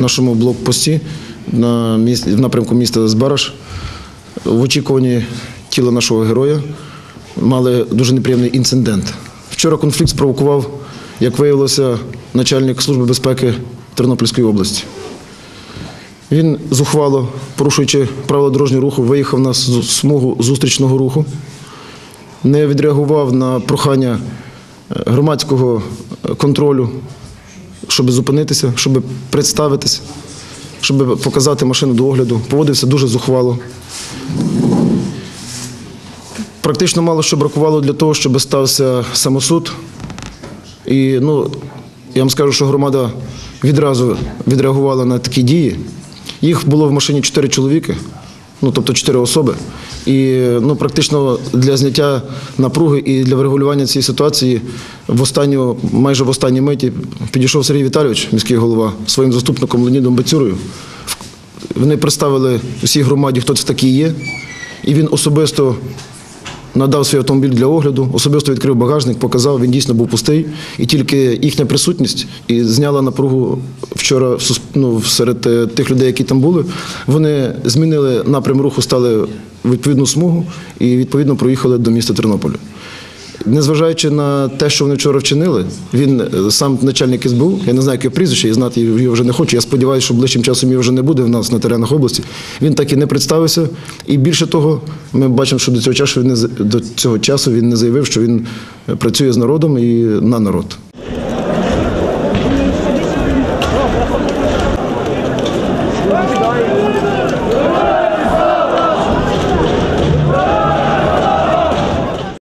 нашому блокпості на міс- в напрямку міста Збараж в очікуванні тіла нашого героя мали дуже неприємний інцидент. Вчора конфлікт спровокував, як виявилося, начальник Служби безпеки Тернопільської області. Він зухвало, порушуючи правила дорожнього руху, виїхав на смугу зустрічного руху, не відреагував на прохання е, громадського е, контролю, щоб зупинитися, щоб представитися, щоб показати машину до огляду. Поводився дуже зухвало. Практично мало що бракувало для того, щоб стався самосуд. І ну, я вам скажу, що громада відразу відреагувала на такі дії. Їх було в машині чотири чоловіки, ну тобто чотири особи. І ну, практично для зняття напруги і для врегулювання цієї ситуації в останню, майже в останній миті підійшов Сергій Віталійович, міський голова, своїм заступником Леонідом Бацюрою. Вони представили усій громаді, хто це такий є. І він особисто надав свій автомобіль для огляду, особисто відкрив багажник, показав, він дійсно був пустий. І тільки їхня присутність і зняла напругу вчора ну, серед е, тих людей, які там були. Вони змінили напрям руху, стали відповідну смугу і відповідно проїхали до міста Тернополя. Незважаючи на те, що вони вчора вчинили, він е, сам начальник СБУ, я не знаю, яке прізвище, і знати його вже не хочу. Я сподіваюся, що ближчим часом його вже не буде в нас на теренах області. Він так і не представився. І більше того, ми бачимо, що до цього часу він не до цього часу він не заявив, що він е, працює з народом і на народ.